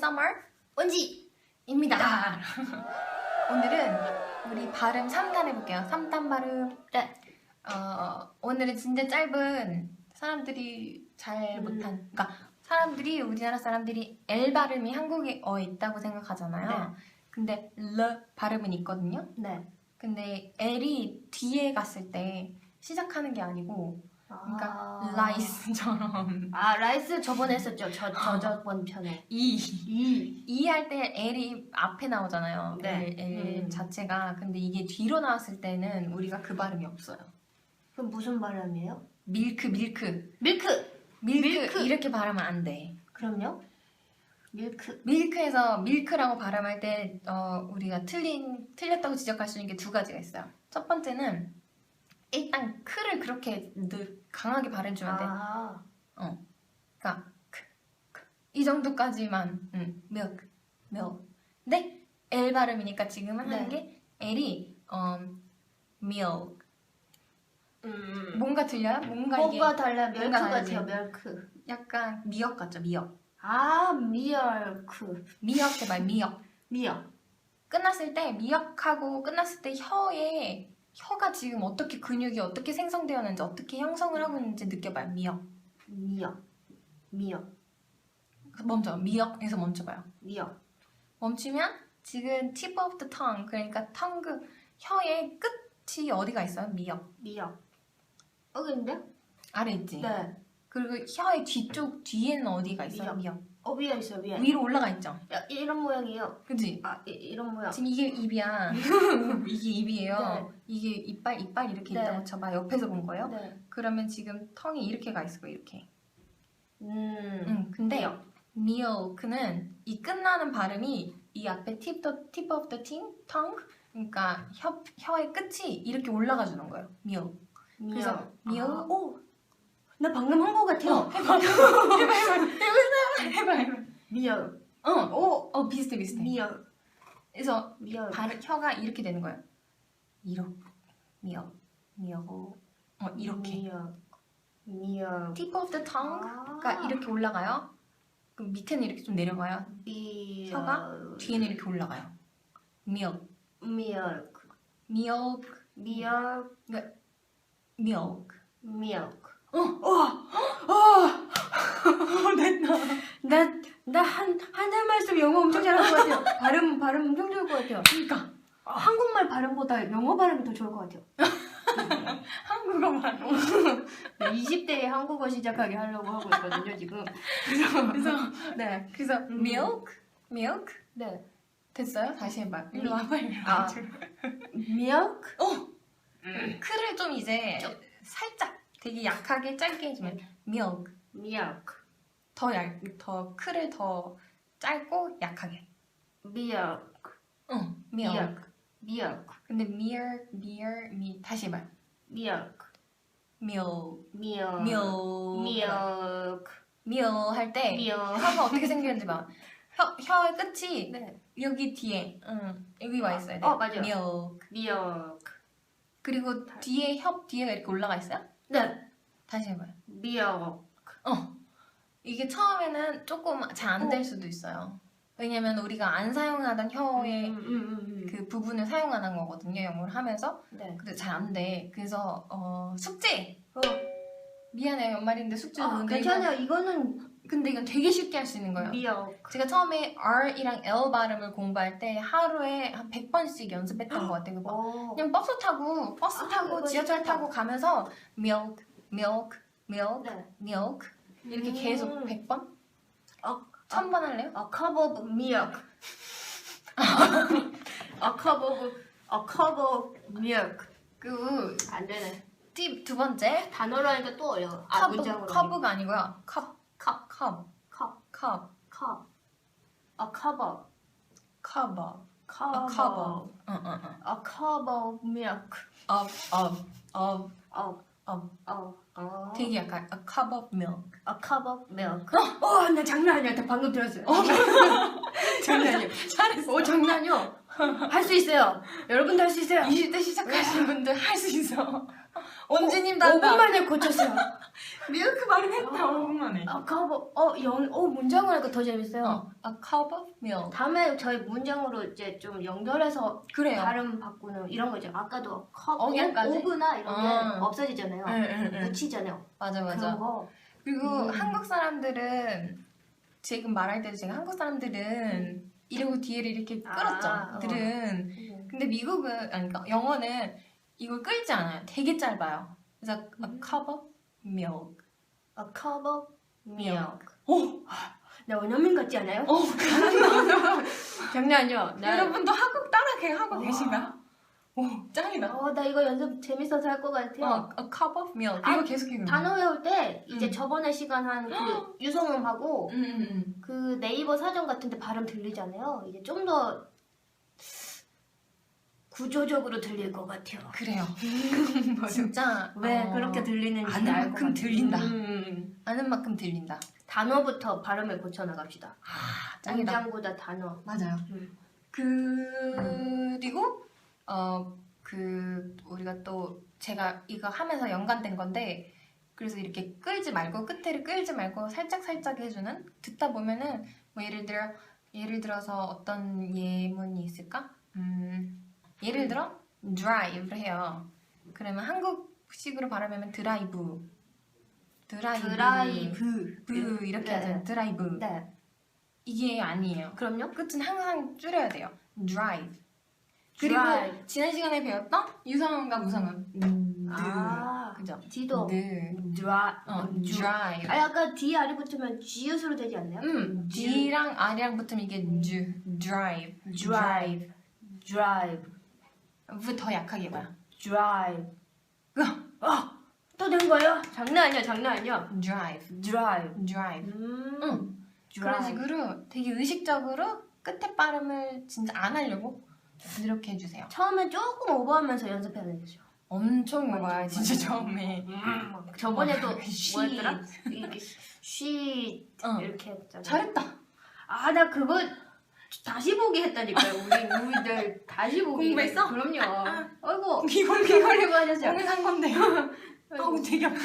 summer 원지입니다. 오늘은 우리 발음 3단 해볼게요. 3단 발음. 네. 어, 오늘은 진짜 짧은 사람들이 잘 음. 못한, 그러니까 사람들이 우리나라 사람들이 L 발음이 한국에 어 있다고 생각하잖아요. 근데 L 발음은 있거든요. 네. 근데 L이 뒤에 갔을 때 시작하는 게 아니고, 그러니까 아. 라이스처럼 아 라이스 저번에 했었죠. 저, 저 저번 편에. 이 이. 이 할 때 L이 앞에 나오잖아요. 네. L, L 음. 자체가. 근데 이게 뒤로 나왔을 때는 우리가 그 발음이 없어요. 그럼 무슨 발음이에요? 밀크, 밀크. 밀크. 밀크, 밀크. 이렇게 발음하면 안 돼. 그럼요. 밀크. 밀크에서 밀크라고 발음할 때 어, 우리가 틀린 틀렸다고 지적할 수 있는 게 두 가지가 있어요. 첫 번째는 일단 크를 그렇게 늘 강하게 발음주면 돼. 아. 그러니까 크, 크. 이 정도까지만 음, milk, milk. 근데 L 발음이니까 지금은 네. 하는 게 L이 어, milk. 음. 뭔가 들려요? 뭔가 이게 뭐가 달라? 밀크 뭔가. 같아요. 밀크. 약간 미역 같죠? 미역. 아 미역크. 미역 해봐요. 미역. 미역. 끝났을 때 미역하고 끝났을 때 혀에 혀가 지금 어떻게 근육이 어떻게 생성되었는지 어떻게 형성을 하고 있는지 느껴봐요. 미역. 미역. 미역. 멈춰. 미역에서 멈춰봐요. 미역. 멈추면 지금 tip of the tongue 그러니까 tongue 혀의 끝이 어디가 있어요? 미역. 미역. 여기 있는데? 아래 있지. 네. 그리고 혀의 뒤쪽 뒤에는 어디가 있어요? 미역. 미역. 어 위에 있어요 위에. 위로 올라가 있죠. 야, 이런 모양이에요. 그지? 아 이, 이런 모양. 지금 이게 입이야. 이게 입이에요. 네. 이게 이빨 이빨 이렇게 네. 있다고 쳐봐. 옆에서 본 거예요. 네. 그러면 지금 tongue이 이렇게 가 있어 이렇게. 음. 응, 근데 미역. milk는 이 끝나는 발음이 이 앞에 tip, the, tip of the tongue, tongue 그러니까 혀, 혀의 끝이 이렇게 올라가 주는 거예요. milk. 그래서 미역. 아, 오. 나 방금 한 거 같아요. 해봐. 해봐, 해봐, 해봐, 해봐, 해봐. 미역. 어, 오. 어, 비슷해, 비슷해. 미역. 그래서 미역. 발, 혀가 이렇게 되는 거예요. 이렇게, 미역, 미역, 어, 이렇게. 미역. 미역. tip of the tongue가 아. 이렇게 올라가요. 그럼 밑에는 이렇게 좀 내려가요. 미역. 혀가 뒤에는 이렇게 올라가요. milk, 미역. milk, 미역. milk. 미역. 어, 어, 됐다. 나나 한 한달 말씀 영어 엄청 잘할 것 같아요. 발음 발음 엄청 좋을 것 같아요. 그러니까 아, 한국말 발음보다 영어 발음이 더 좋을 것 같아요. 한국어만. 20대에 한국어 시작하게 하려고 하고 있거든요 지금. 그래서 네. 그래서 음. milk, milk 네. 됐어요? 다시 해봐. 일로 미- 와봐. 일로 아. 미역. 어. 크를 좀 이제 살짝 되게 약하게 짧게 해주면 milk. 미역. 더 얇, 더 크를 더 짧고 약하게. 미역. 응, milk. 미역. 근데 mere, mere, 미 다시. 미역. milk, 미역. milk, 미역. milk 할때. 혀가 어떻게 생겼는지 봐. 혀, 혀의 끝이 네. 여기 뒤에, 응, 여기 와 있어야 돼. 어, 맞아요. milk. 미역. 그리고 뒤에 혀 뒤에가 이렇게 올라가 있어요? 네. 다시 해봐요. 미역. 어. 이게 처음에는 조금 잘 안 될 수도 있어요. 왜냐면 우리가 안 사용하던 혀의 음, 음, 음, 음. 그 부분을 사용하는 거거든요. 영어를 하면서. 네. 근데 잘 안 돼. 그래서 어, 숙제. 어. 미안해요. 연말인데 숙제 아, 오는데 괜찮아요. 이거는 근데 이건 되게 쉽게 할 수 있는 거예요. 미역. 제가 처음에 R이랑 L 발음을 공부할 때 하루에 한 100번씩 연습했던 것 같아요. 그거 어. 그냥 버스 타고 버스 아, 타고 그거 지하철 쉽다. 타고 가면서 milk, milk, milk, 네. milk 이렇게 음. 계속 100번? 어, 천번 할래요? A cup of milk. A cup of A cup of milk. 그 안 되네. 팁 두 번째 단어로 하니까 또 어려워. 아, 컵, 문장으로. 컵가 아니고요 컵, 컵, 컵, 컵, 컵, 컵. A cup of 커버, cup 아, of 커버, 응응 응, A cup of milk. of, of, of, of of, of 어. 되게 약간 a cup of milk. A cup of milk. 어, 나 장난 아니야. 나 방금 들었어요. 장난 아니야. 잘했어. 어, 장난 아니야. 할수 있어요. 여러분도 할 수 있어요. 20대 시작하시는 분들 할 수 있어. 원지님도 5분 한다. 만에 고쳤어요. 밀크 발음했다. 5분 만에. 아, 커버. 어, 영, 어, 문장을 하니까 더 재밌어요. 어, a cup of milk. 다음에 저희 문장으로 이제 좀 연결해서 그래요. 발음 바꾸는 이런 거죠. 아까도 컵, 어게까지? 오브나 이런 게 어. 없어지잖아요. 응, 응, 응. 붙이잖아요. 맞아, 맞아. 거. 그리고 음. 한국 사람들은 지금 말할 때도 제가 한국 사람들은 이러고 뒤에를 이렇게 끌었죠. 아, 어. 들은. 근데 미국은 아니 그러니까 영어는 이걸 끌지 않아요. 되게 짧아요. 그래서 a 음. cup of milk. A cup of milk. 오, 나 원어민 같지 않아요? 오, 장난 아니야. 나, 여러분도 한국 따라 개 하고 와. 계신가? 오, 짱이다. 어, 나 이거 연습 재밌어서 할 것 같아요. 어, a cup of milk. 아, 이거 계속 읽는 거. 단어 외울 때 이제 음. 저번에 시간 한 그 유성음하고 응, 응, 응. 그 네이버 사전 같은데 발음 들리잖아요. 이제 좀 더 구조적으로 들릴 것 같아요. 그래요. 진짜 왜 어, 그렇게 들리는지 아는 알것 만큼 같아요. 들린다. 음. 아는 만큼 들린다. 단어부터 발음을 고쳐 나갑시다. 아, 짱이다. 문장보다 단어. 맞아요. 음. 그리고 어 그 우리가 또 제가 이거 하면서 연관된 건데 그래서 이렇게 끌지 말고 끝에를 끌지 말고 살짝 살짝 해주는 듣다 보면은 뭐 예를 들어 예를 들어서 어떤 예문이 있을까? 음 예를 들어 drive를 해요. 그러면 한국식으로 발음하면 드라이브 드라이브 드라이브. 브 이렇게 네. 하잖아요. 드라이브 네. 이게 아니에요. 그럼요. 끝은 항상 줄여야 돼요. drive. 그리고 Drive. 지난 시간에 배웠던 유성음과 무성음. 음, 아, 그죠? 지도. 네. 드라. 어, 주- drive. 아, 약간 D R이 붙으면 G으로 되지 않나요? 음, D랑 R이랑 붙으면 이게 주, drive, Drive. Drive. 더 약하게 해봐요. Drive. 그, 아, 또된 거예요? 장난 아니야, 장난 아니야. drive, Drive. drive. 음. 응. 그런 식으로 되게 의식적으로 끝에 발음을 진짜 안 하려고 이렇게 해주세요. 처음에 조금 오버하면서 연습해야 되죠. 엄청 먹어요, 진짜 처음에. 저번에도 어, she. 뭐였더라? 이렇게 쉬 어, 이렇게 했잖아. 잘했다. 아, 나 그거 다시 보기 했다니까요. 우리 우리들 다시 보기. 공부했어? 그럼요. 아이고, 비걸 비거리고 하셨어요. 오늘 산 건데요. 아우 되게 아파.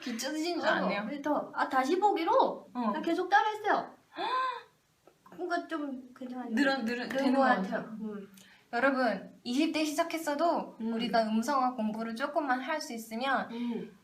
귀 찢어진 줄 알았네요. 그래서 아 다시 보기로 어. 나 계속 따라했어요. 뭔가 좀 괜찮아요. 늘어 늘어 되는 것것 같아요. 같아요. 음. 여러분 20대 시작했어도 음. 우리가 음성화 공부를 조금만 할 수 있으면 음.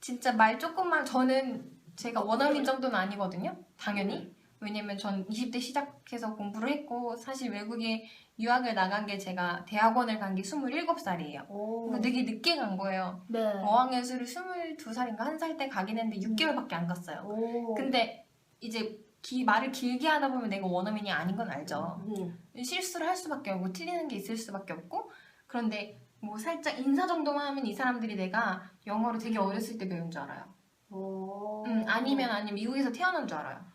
진짜 말 조금만 저는 제가 원어민 정도는 아니거든요. 당연히. 왜냐면 전 20대 시작해서 공부를 했고 사실 외국에 유학을 나간 게 제가 대학원을 간 게 27살이에요. 오. 그러니까 되게 늦게 간 거예요. 네. 어학연수를 22살인가 1살 때 가긴 했는데 6개월밖에 안 갔어요. 오. 근데 이제 기, 말을 길게 하다 보면 내가 원어민이 아닌 건 알죠. 음. 실수를 할 수밖에 없고 틀리는 게 있을 수밖에 없고 그런데 뭐 살짝 인사 정도만 하면 이 사람들이 내가 영어를 되게 어렸을 때 배운 줄 알아요. 오. 음, 아니면 아니면 미국에서 태어난 줄 알아요.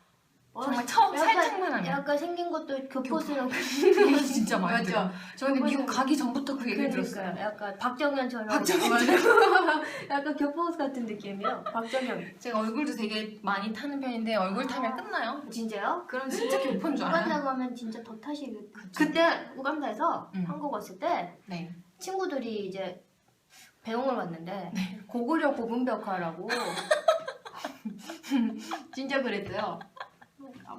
어, 정말 처음 약간- 살짝만 하면. 약간 생긴 것도 그게 진짜 많이? 들어요. 저는 미국 가기 전부터 그 그러니까요. 들었어요. 약간 박정현처럼. 박정현 약간 교포스 같은 느낌이요. 박정현. 제가 얼굴도 되게 많이 타는 편인데 얼굴 아. 타면 끝나요. 진짜요? 그럼 진짜 교포인 줄 알아요. 우간다 가면 진짜 더 타시겠. 그때 우간다에서 음. 한국 왔을 때 네. 친구들이 이제 배웅을 왔는데 네. 고구려 고분벽화라고 진짜 그랬어요.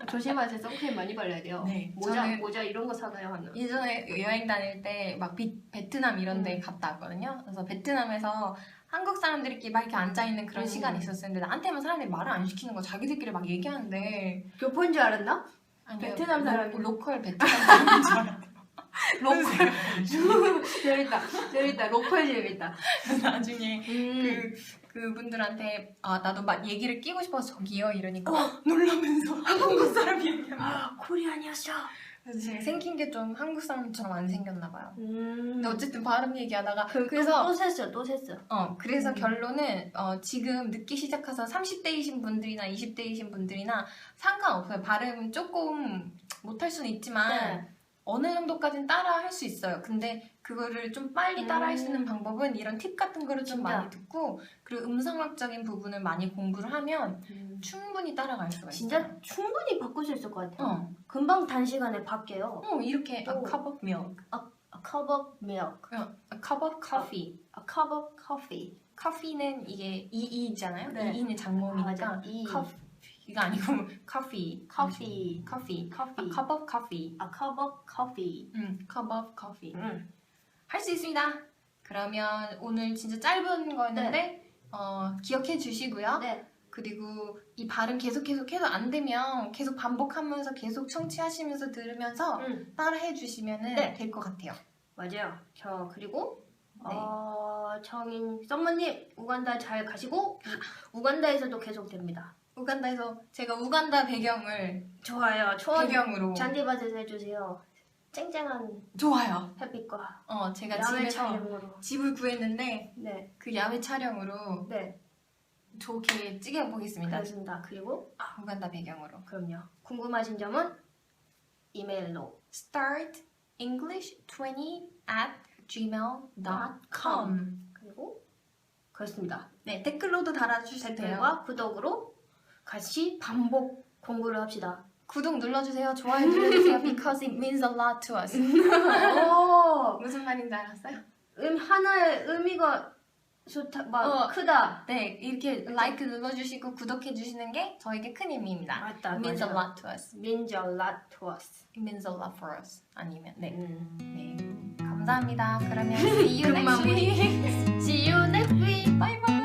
조심하세요. 선크림 많이 발라야 돼요. 네, 모자 저는- 모자 이런 거 사가요 하나. 예전에 여행 다닐 때 막 베트남 이런 음. 데 갔다 왔거든요. 그래서 베트남에서 한국 사람들끼리 막 이렇게 앉아있는 그런 음. 시간이 있었는데 나한테만 사람들이 말을 안 시키는 거 자기들끼리 막 얘기하는데 교포인 줄 알았나? 아니요, 베트남 로- 사람이- 로컬 베트남 사람인 줄 알았대요. 로컬 재밌다. 재밌다. 로컬 재밌다. 나중에 음. 그 그분들한테 아 나도 막 얘기를 끼고 싶어서 저기요 이러니까 어. 놀라면서 한국 사람이 얘기하면 아, 코리안이었어. 생긴 게 좀 한국 사람처럼 안 생겼나 봐요. 음. 근데 어쨌든 발음 얘기하다가 그, 그래서 또 셌어. 또 셌어. 어, 그래서 음. 결론은 어, 지금 늦기 시작해서 30대이신 분들이나 20대이신 분들이나 상관없어요. 발음 조금 못할 수는 있지만 네. 어느 정도까지는 따라 할 수 있어요. 근데 그거를 좀 빨리 따라 할 수 있는 방법은 이런 팁 같은 거를 좀 진짜. 많이 듣고 그리고 음성학적인 부분을 많이 공부를 하면 충분히 따라갈 수가 있어요. 진짜 충분히 바꿀 수 있을 것 같아요. 어, 금방 단시간에 바뀌어요. 어 이렇게 또- a cup of milk, A cup of milk, a cup of coffee. a cup of coffee. 커피는 이게 이이잖아요. 네. 이이는 아, 장모음이니까 맞아. 이. 커피가 아니고 커피. coffee, 커피. coffee, A cup of coffee. a cup of coffee. 음, cup of coffee. 음. 할수 있습니다. 그러면 오늘 진짜 짧은 거였는데 어, 기억해 주시고요. 네, 그리고 이 발음 계속 계속 해도 안 되면 계속 반복하면서 계속 청취하시면서 들으면서 음. 따라해 주시면 네. 될것 같아요. 맞아요. 저 그리고 네. 어, 정인 썸머님 우간다 잘 가시고 우간다에서도 계속 됩니다. 우간다에서 제가 우간다 배경을 좋아요. 초원 배경으로 잔디밭에서 해주세요. 쨍쨍한 좋아요. 햇빛과 어, 제가 야외 집에서 촬영으로. 집을 구했는데 네, 그 야외 촬영으로 네, 좋게 찍어 보겠습니다. 그렇습니다. 그리고 아, 우간다 배경으로. 그럼요. 궁금하신 점은 이메일로 Start English 20 at gmail.com. 그리고 그렇습니다. 네, 댓글로도 달아주실. 댓글과 구독으로 같이 반복 공부를 합시다. 구독 눌러주세요. 좋아요 눌러주세요. Because it means a lot to us. 오, 무슨 말인지 알았어요? 음 하나의 의미가 좋다, 막 어. 크다. 네, 이렇게 like 눌러주시고 구독해주시는 게 저에게 큰 의미입니다. 맞다, It means a 맞아. lot to us. means a lot to us. It means a lot for us. 아니면 네, 음. 네. 감사합니다. 그러면 see you next week. See you next week. Bye.